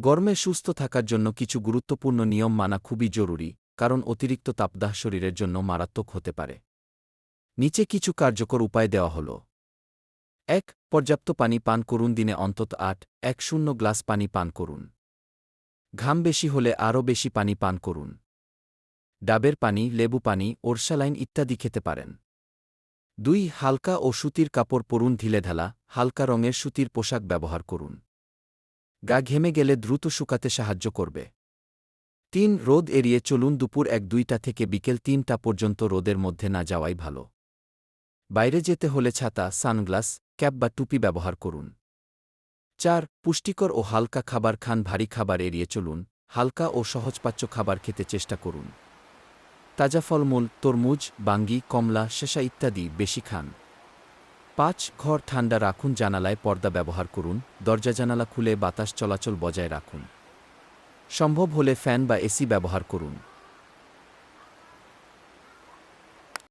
গরমে সুস্থ থাকার জন্য কিছু গুরুত্বপূর্ণ নিয়ম মানা খুবই জরুরি, কারণ অতিরিক্ত তাপদাহ শরীরের জন্য মারাত্মক হতে পারে। নিচে কিছু কার্যকর উপায় দেওয়া হল। এক, পর্যাপ্ত পানি পান করুন দিনে অন্তত আট, এক শূন্য গ্লাস পানি পান করুন। ঘাম বেশি হলে আরও বেশি পানি পান করুন। ডাবের পানি, লেবু পানি, ওরসালাইন ইত্যাদি খেতে পারেন। দুই, হালকা ও সুতির কাপড় পরুন ঢিলেঢালা, হালকা রঙের সুতির পোশাক ব্যবহার করুন। গা ঘেমে গেলে দ্রুত শুকাতে সাহায্য করবে। তিন, রোদ এড়িয়ে চলুন দুপুর এক, দুইটা থেকে বিকেল তিনটা পর্যন্ত রোদের মধ্যে না যাওয়াই ভালো। বাইরে যেতে হলে ছাতা, সানগ্লাস, ক্যাপ বা টুপি ব্যবহার করুন। চার, পুষ্টিকর ও হালকা খাবার খান, ভারী খাবার এড়িয়ে চলুন, হালকা ও সহজপাচ্য খাবার খেতে চেষ্টা করুন। তাজা ফলমূল, তরমুজ, বাঙ্গি, কমলা শেষা ইত্যাদি বেশি খান। পাঁচ ঘর ঠান্ডা রাখুন, জানালায় পর্দা ব্যবহার করুন, দরজা জানালা খুলে বাতাস চলাচল বজায় রাখুন। সম্ভব হলে ফ্যান বা এসি ব্যবহার করুন।